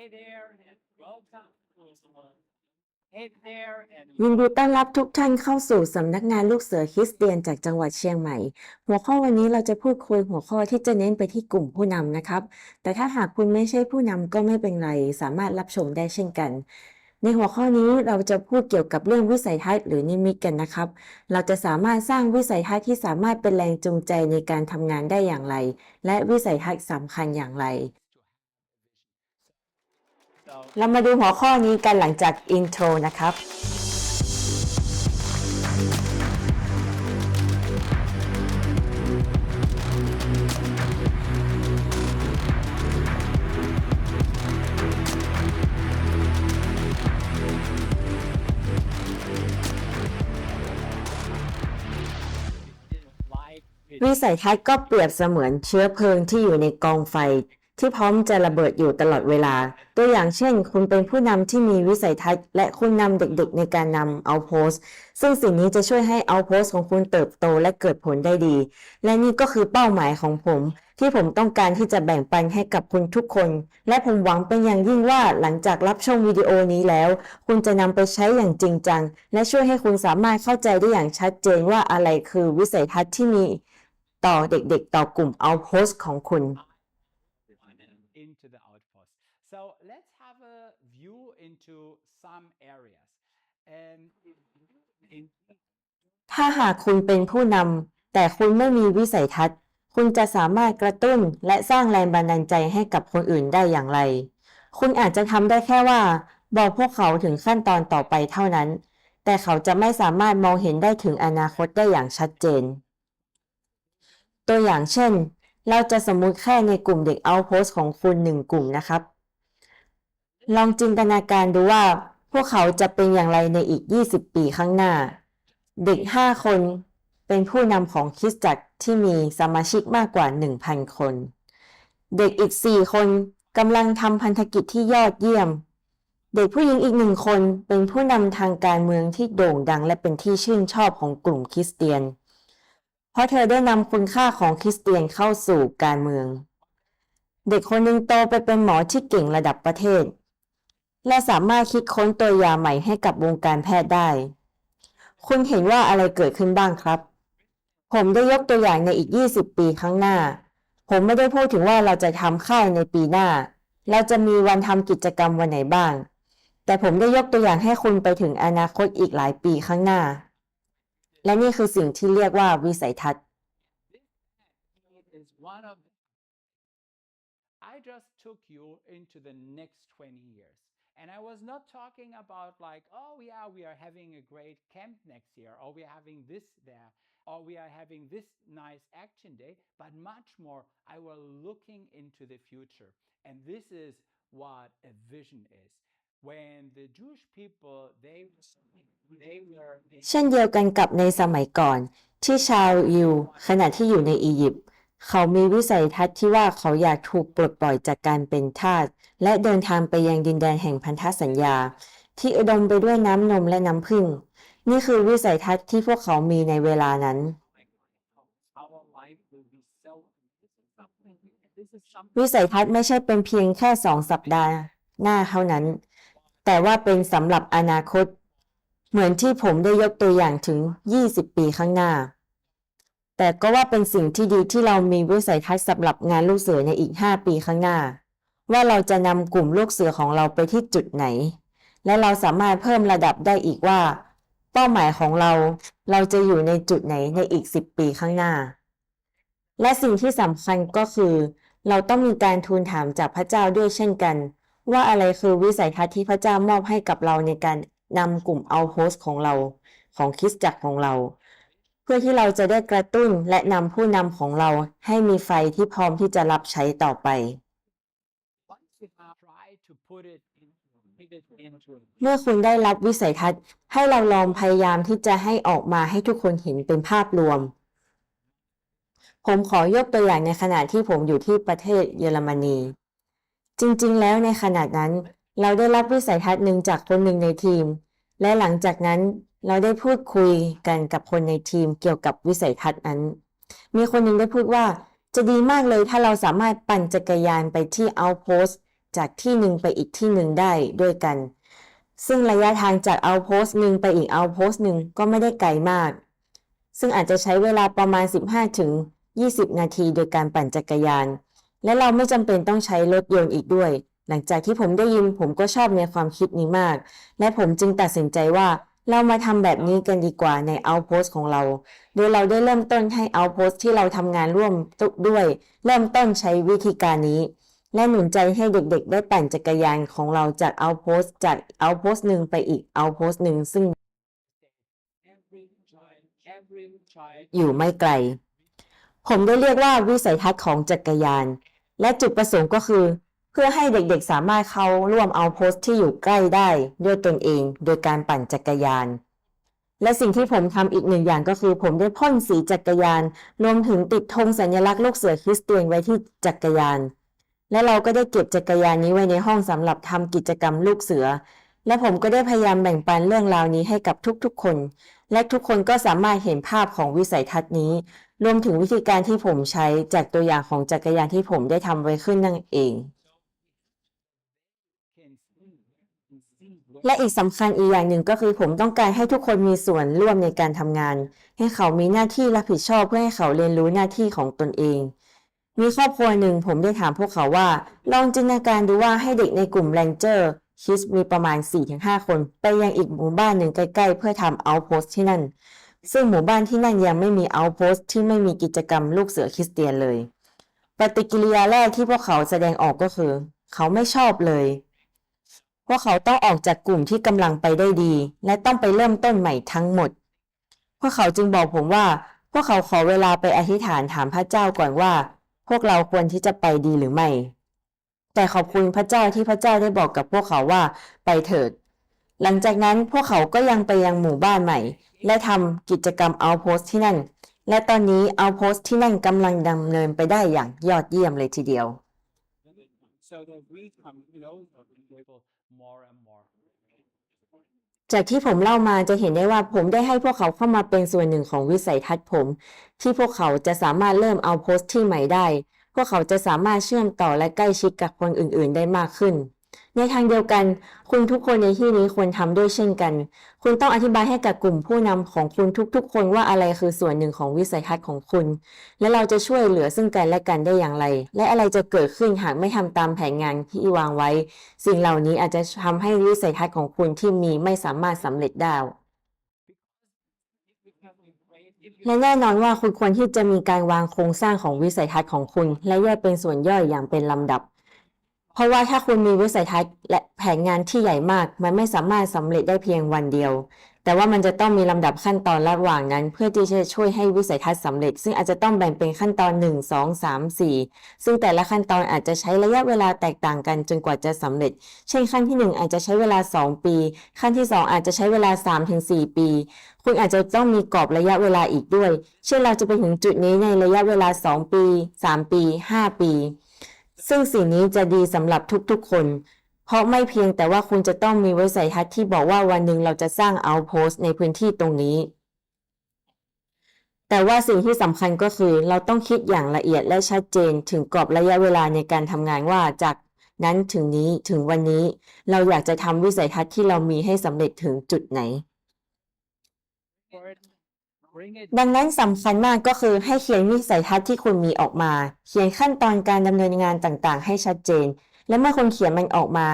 Hey there and welcome. Hey there and ยินดีต้อนรับทุกท่านเข้าสู่สำนักงานลูกเสือคริสเตียนจากจังหวัดเชียงใหม่ หัวข้อวันนี้เราจะพูดคุยหัวข้อที่จะเน้นไปที่กลุ่มผู้นำนะครับ แต่ถ้าหากคุณไม่ใช่ผู้นำก็ไม่เป็นไร สามารถรับชมได้เช่นกัน ในหัวข้อนี้เราจะพูดเกี่ยวกับเรื่องวิสัยทัศน์หรือนิมิตกันนะครับ เราจะสามารถสร้างวิสัยทัศน์ที่สามารถเป็นแรงจูงใจในการทำงานได้อย่างไร และวิสัยทัศน์สำคัญอย่างไร เรามาดูหัวข้อนี้กันหลังจากอินโทรนะครับ วิสัยทัศน์ก็เปรียบเสมือนเชื้อเพลิงที่อยู่ในกองไฟ ที่พร้อมจะระเบิดอยู่ตลอดเวลา ตัวอย่างเช่น คุณเป็นผู้นำที่มีวิสัยทัศน์ และคุณนำเด็กๆในการนำเอาโพสซึ่งสิ่งนี้จะช่วยให้เอาโพสของคุณเติบโตและเกิดผลได้ดี และนี่ก็คือเป้าหมายของผม ที่ผมต้องการที่จะแบ่งปันให้กับคุณทุกคน และผมหวังเป็นอย่างยิ่งว่าหลังจากรับชมวิดีโอนี้แล้ว คุณจะนำไปใช้อย่างจริงจัง และช่วยให้คุณสามารถเข้าใจได้อย่างชัดเจนว่าอะไรคือวิสัยทัศน์ที่มีต่อเด็กๆ ต่อกลุ่มเอาโพสของคุณ into the outpost. So let's have a view into some areas. And in, ถ้าหากคุณเป็นผู้นำแต่คุณไม่มีวิสัยทัศน์ คุณจะสามารถกระตุ้นและสร้างแรงบันดาลใจให้กับคนอื่นได้อย่างไร คุณอาจจะทำได้แค่ว่า บอกพวกเขาถึงขั้นตอนต่อไปเท่านั้น แต่เขาจะไม่สามารถมองเห็นได้ถึงอนาคตได้อย่างชัดเจน ตัวอย่างเช่น เราจะสมมุติแค่ในกลุ่มเด็กเอาโพสของคุณหนึ่งกลุ่มนะครับ ลองจินตนาการดูว่า พวกเขาจะเป็นอย่างไรในอีก 20 ปีข้างหน้า เด็ก 5 คนเป็นผู้นำของคริสตจักรที่มีสมาชิกมากกว่า 1,000 คน เด็กอีก 4 คนกำลังทำพันธกิจที่ยอดเยี่ยม เด็กผู้หญิงอีกหนึ่งคนเป็นผู้นำทางการเมืองที่โด่งดังและเป็นที่ชื่นชอบของกลุ่มคริสเตียน เพราะเธอได้นำคุณค่าของคริสเตียนเข้าสู่การเมือง เด็กคนหนึ่งโตไปเป็นหมอที่เก่งระดับประเทศ และสามารถคิดค้นตัวยาใหม่ให้กับวงการแพทย์ได้ คุณเห็นว่าอะไรเกิดขึ้นบ้างครับ ผมได้ยกตัวอย่างในอีก 20 ปีข้างหน้า ผมไม่ได้พูดถึงว่าเราจะทำค่ายในปีหน้า เราจะมีวันทำกิจกรรมวันไหนบ้าง แต่ผมได้ยกตัวอย่างให้คุณไปถึงอนาคตอีกหลายปีข้างหน้า และนี่คือสิ่งที่เรียกว่าวิสัยทัศน์ I just took you into the next 20 years. And I was not talking about like, oh yeah, we are having a great camp next year, or we are having this there, or we are having this nice action day, but much more, I was looking into the future. And this is what a vision is. When the Jewish people, they, they were... เช่นเดียวกันกับในสมัยก่อน ที่ชาวยิวขณะที่อยู่ในอียิปต์ เขามีวิสัยทัศน์ที่ว่าเขาอยากถูกปลดปล่อยจากการเป็นทาสและเดินทางไปยังดินแดนแห่งพันธสัญญา ที่อุดมไปด้วยน้ำนมและน้ำผึ้งนี่คือวิสัยทัศน์ที่พวกเขามีในเวลานั้น วิสัยทัศน์ไม่ใช่เป็นเพียงแค่สองสัปดาห์หน้าเท่านั้น แต่ว่าเป็นสำหรับอนาคต เหมือนที่ผมได้ยกตัวอย่างถึง 20 ปีข้างหน้า แต่ก็ว่าเป็นสิ่งที่ดีที่เรามีวิสัยทัศน์สำหรับงานลูกเสือในอีก 5 ปีข้างหน้า ว่าเราจะนำกลุ่มลูกเสือของเราไปที่จุดไหน และเราสามารถเพิ่มระดับได้อีกว่า เป้าหมายของเรา เราจะอยู่ในจุดไหนในอีก 10 ปีข้างหน้า และสิ่งที่สำคัญก็คือ เราต้องมีการทูลถามจากพระเจ้าด้วยเช่นกัน ว่าอะไรคือวิสัยทัศน์ที่พระเจ้ามอบให้กับเราในการนำกลุ่มเอาโฮสของเราของคริสตจักรของเรา พื่อที่เราจะได้กระตุ้นและนำผู้นำของเราให้มีไฟที่พร้อมที่จะรับใช้ต่อไป เมื่อคุณได้รับวิสัยทัศน์ ให้เราลองพยายามที่จะให้ออกมาให้ทุกคนเห็นเป็นภาพรวม ผมขอยกตัวอย่างในขณะที่ผมอยู่ที่ประเทศเยอรมนี จริงๆ แล้วในขณะนั้น เราได้รับวิสัยทัศน์หนึ่งจากคนหนึ่งในทีม และหลังจากนั้น เราได้พูดคุยกันกับคนในทีมเกี่ยวกับวิสัยทัศน์นั้น มีคนหนึ่งได้พูดว่า จะดีมากเลยถ้าเราสามารถปั่นจักรยานไปที่ outpost จากที่หนึ่งไปอีกที่หนึ่งได้ด้วยกัน ซึ่งระยะทางจากเอาโพสหนึ่งไปอีกเอาโพสหนึ่งก็ไม่ได้ไกลมาก ซึ่งอาจจะใช้เวลาประมาณ 15ถึง20 นาทีโดยการปั่นจักรยาน และเราไม่จำเป็นต้องใช้รถยนต์อีกด้วย หลังจากที่ผมได้ยินผมก็ชอบในความคิดนี้มาก และผมจึงตัดสินใจว่า เรามาทำแบบนี้กันดีกว่าใน Outpost ของเรา โดยเราได้เริ่มต้นให้ Outpost ที่เราทำงานร่วมด้วย เริ่มต้นใช้วิธีการนี้ และหนุนใจให้เด็กๆ ได้ปั่นจักรยานของเราจาก Outpost จาก Outpost หนึ่งไปอีก Outpost หนึ่งซึ่ง อยู่ไม่ไกล ผมได้เรียกว่าวิสัยทัศน์ของจักรยาน และจุดประสงค์ก็คือ เพื่อให้เด็กๆสามารถเข้าร่วมเอาโพสต์ที่อยู่ใกล้ได้ด้วยตนเอง โดยการปั่นจักรยาน และสิ่งที่ผมทำอีกหนึ่งอย่างก็คือ ผมได้พ่นสีจักรยาน รวมถึงติดธงสัญลักษณ์ลูกเสือคริสเตียนไว้ที่จักรยาน และเราก็ได้เก็บจักรยานนี้ไว้ในห้องสำหรับทำกิจกรรมลูกเสือ และผมก็ได้พยายามแบ่งปันเรื่องราวนี้ให้กับทุกๆคน และทุกคนก็สามารถเห็นภาพของวิสัยทัศน์นี้ รวมถึงวิธีการที่ผมใช้จากตัวอย่างของจักรยานที่ผมได้ทำไว้ขึ้นนั่นเอง can see, can see และอีกสำคัญอีกอย่างหนึ่งก็คือผมต้องการให้ทุกคนมีส่วนร่วมในการทำงาน ให้เขามีหน้าที่รับผิดชอบเพื่อให้เขาเรียนรู้หน้าที่ของตนเอง มีครอบครัวหนึ่งผมได้ถามพวกเขาว่า ลองจินตนาการดูว่าให้เด็กในกลุ่มแรงเจอร์คิสมีประมาณ 4-5 คน ไปยังอีกหมู่บ้านหนึ่งใกล้ๆ เพื่อทำเอาโพสที่นั่น ซึ่งหมู่บ้านที่นั่นยังไม่มีเอาโพสที่ไม่มีกิจกรรมลูกเสือคริสเตียนเลย ปฏิกิริยาแรกที่พวกเขาแสดงออกก็คือ เขาไม่ชอบเลย พวกเขาต้องออกจากกลุ่มที่กำลังไปได้ดี และต้องไปเริ่มต้นใหม่ทั้งหมด พวกเขาจึงบอกผมว่า พวกเขาขอเวลาไปอธิษฐานถามพระเจ้าก่อนว่า พวกเราควรที่จะไปดีหรือไม่ แต่ขอบคุณพระเจ้าที่พระเจ้าได้บอกกับพวกเขาว่าไปเถิด หลังจากนั้นพวกเขาก็ยังไปยังหมู่บ้านใหม่ และทำกิจกรรมเอาโพสที่นั่น และตอนนี้เอาโพสที่นั่นกำลังดำเนินไปได้อย่างยอดเยี่ยมเลยทีเดียว จากที่ผมเล่ามาจะเห็นได้ว่าผมได้ให้พวกเขาเข้ามาเป็นส่วนหนึ่งของวิสัยทัศน์ผม ที่พวกเขาจะสามารถเริ่มเอาโพสต์ที่ใหม่ได้ พวกเขาจะสามารถเชื่อมต่อและใกล้ชิดกับคนอื่น ๆ ได้มากขึ้น ในทางเดียวกัน คุณทุกคนในที่นี้ควรทำด้วยเช่นกัน คุณต้องอธิบายให้กับกลุ่มผู้นำของคุณทุกๆ คนว่าอะไรคือส่วนหนึ่งของวิสัยทัศน์ของคุณ และเราจะช่วยเหลือซึ่งกันและกันได้อย่างไร และอะไรจะเกิดขึ้นหากไม่ทำตามแผนงานที่วางไว้ สิ่งเหล่านี้อาจจะทำให้วิสัยทัศน์ของคุณที่มีไม่สามารถสำเร็จได้และแน่นอนว่าคุณควรที่จะมีการวางโครงสร้างของวิสัยทัศน์ของคุณ และแยกเป็นส่วนย่อยอย่างเป็นลำดับ ราะว่าถ้าคุณมีวิสัยทัศน์และแผนงานที่ใหญ่มาก มันไม่สามารถสำเร็จได้เพียงวันเดียว แต่ว่ามันจะต้องมีลำดับขั้นตอนระหว่างนั้น เพื่อที่จะช่วยให้วิสัยทัศน์สำเร็จ ซึ่งอาจจะต้องแบ่งเป็นขั้นตอน 1 2 3 4 ซึ่งแต่ละขั้นตอนอาจจะใช้ระยะเวลาแตกต่างกันจนกว่าจะสำเร็จ เช่นขั้นที่ 1 อาจจะใช้เวลา 2 ปี ขั้นที่ 2 อาจจะใช้เวลา 3-4 ปี คุณอาจจะต้องมีกรอบระยะเวลาอีกด้วย เช่นเราจะไปถึงจุดนี้ในระยะเวลา 2 ปี 3 ปี 5 ปี ซึ่งสิ่งนี้จะดีสำหรับทุกๆคน เพราะไม่เพียงแต่ว่าคุณจะต้องมีวิสัยทัศน์ที่บอกว่าวันหนึ่งเราจะสร้างเอาโพสในพื้นที่ตรงนี้ แต่ว่าสิ่งที่สำคัญก็คือ เราต้องคิดอย่างละเอียดและชัดเจนถึงกรอบระยะเวลาในการทำงานว่าจากนั้นถึงนี้ถึงวันนี้เราอยากจะทำวิสัยทัศน์ที่เรามีให้สำเร็จถึงจุดไหน ดังนั้นสำคัญมากก็คือให้เขียนวิสัยทัศน์ที่คุณมีออกมา เขียนขั้นตอนการดำเนินงานต่างๆ ให้ชัดเจน และเมื่อคุณเขียนมันออกมา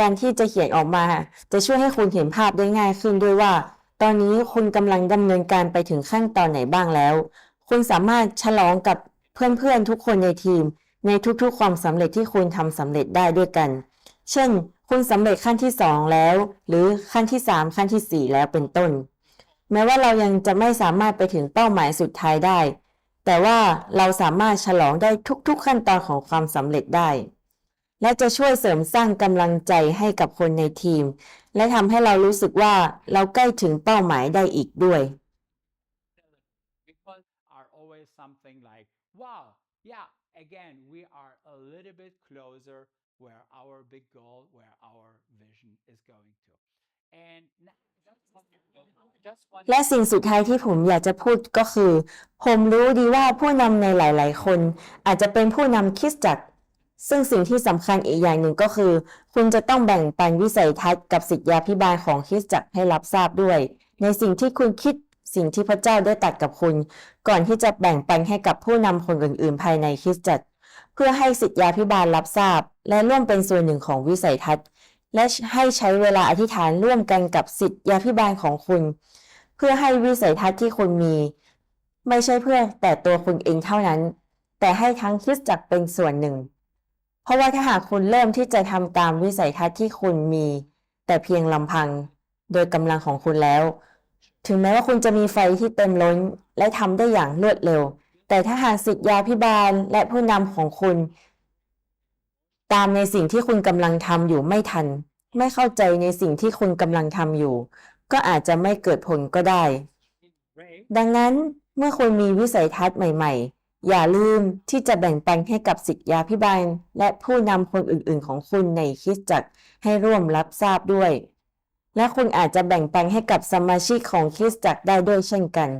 การที่จะเขียนออกมา จะช่วยให้คุณเห็นภาพได้ง่ายขึ้นด้วยว่า ตอนนี้คุณกำลังดำเนินการไปถึงขั้นตอนไหนบ้างแล้ว คุณสามารถฉลองกับเพื่อนๆทุกคนในทีม ในทุกๆ ความสำเร็จที่คุณทำสำเร็จได้ด้วยกัน เช่น คุณสำเร็จขั้นที่สองแล้ว หรือขั้นที่สามขั้นที่สี่แล้วเป็นต้น แม้ว่าเรายังจะไม่สามารถไปถึงเป้าหมายสุดท้ายได้ แต่ว่าเราสามารถฉลองได้ทุกๆขั้นตอนของความสำเร็จได้ และจะช่วยเสริมสร้างกำลังใจให้กับคนในทีม และทำให้เรารู้สึกว่าเราใกล้ถึงเป้าหมายได้อีกด้วย are always something like, wow, yeah, again, we are a little bit closer where our big goal, where our vision is going to. และสิ่งสุดท้ายที่ผมอยากจะพูดก็คือ ผมรู้ดีว่าผู้นำในหลาย ๆ คน อาจจะเป็นผู้นำคริสตจักรซึ่งสิ่งที่สำคัญอีกอย่างหนึ่งก็คือ คุณจะต้องแบ่งปันวิสัยทัศน์กับสิทธยาพิบาลของคริสตจักรให้รับทราบด้วย ในสิ่งที่คุณคิดสิ่งที่พระเจ้าได้ตัดกับคุณ ก่อนที่จะแบ่งปันให้กับผู้นำคนอื่น ๆ ภายในคริสตจักรเพื่อให้สิทธยาพิบาลรับทราบ และร่วมเป็นส่วนหนึ่งของวิสัยทัศน์ และให้ใช้เวลาอธิษฐานร่วมกันกับสิทธยาพิบาลของคุณ เพื่อให้วิสัยทัศน์ที่คุณมี ไม่ใช่เพื่อแต่ตัวคุณเองเท่านั้น แต่ให้ทั้งคริสตจักรเป็นส่วนหนึ่ง เพราะว่าถ้าหากคุณเริ่มที่จะทำตามวิสัยทัศน์ที่คุณมี แต่เพียงลำพัง โดยกำลังของคุณแล้ว ถึงแม้ว่าคุณจะมีไฟที่เต็มล้นและทำได้อย่างรวดเร็ว แต่ถ้าหากสิทธยาพิบาลและผู้นำของคุณ ตามในสิ่งที่คุณกำลังทำอยู่ไม่ทัน ไม่เข้าใจในสิ่งที่คุณกำลังทำอยู่ ก็อาจจะไม่เกิดผลก็ได้ ดังนั้นเมื่อคุณมีวิสัยทัศน์ใหม่ ๆ อย่าลืมที่จะแบ่งปันให้กับสิทธยาพิบาลและผู้นำคนอื่นๆ ของคุณในคริสตจักรให้ร่วมรับทราบด้วย และคุณอาจจะแบ่งปันให้กับสมาชิกของคริสตจักรได้ด้วยเช่นกัน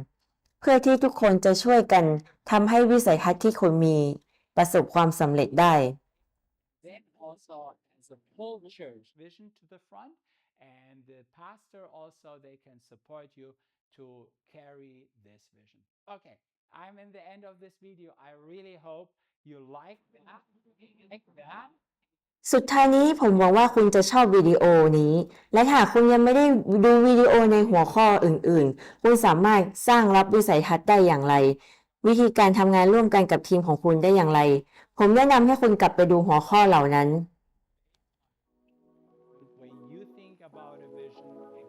เพื่อที่ทุกคนจะช่วยกันทำให้วิสัยทัศน์ที่คุณมี ประสบความสำเร็จได้ also as a whole church vision to the front and the pastor also they can support you to carry this vision. Okay, I'm in the end of this video. I really hope you like that. Like that. สุดท้ายนี้ผมหวังว่าคุณจะชอบวิดีโอนี้ และหากคุณยังไม่ได้ดูวิดีโอในหัวข้ออื่นๆ คุณสามารถสร้างรับวิสัยทัศน์ได้อย่างไร วิธีการทำงานร่วมกันกับทีมของคุณได้อย่างไร ผมแนะนำให้คุณกลับไปดูหัวข้อเหล่านั้น When you think about a vision, a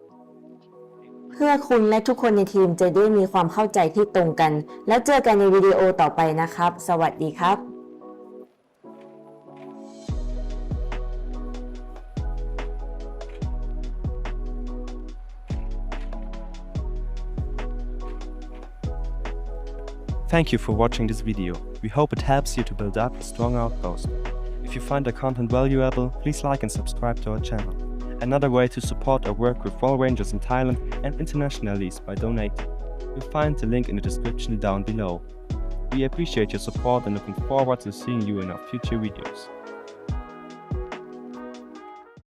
เพื่อคุณและทุกคนในทีมจะได้มีความเข้าใจที่ตรงกัน แล้วเจอกันในวิดีโอต่อไปนะครับ สวัสดีครับ Thank you for watching this video. We hope it helps you to build up a strong outpost. If you find the content valuable, please like and subscribe to our channel. Another way to support our work with Fall Rangers in Thailand and internationally is by donating. You'll find the link in the description down below. We appreciate your support and looking forward to seeing you in our future videos.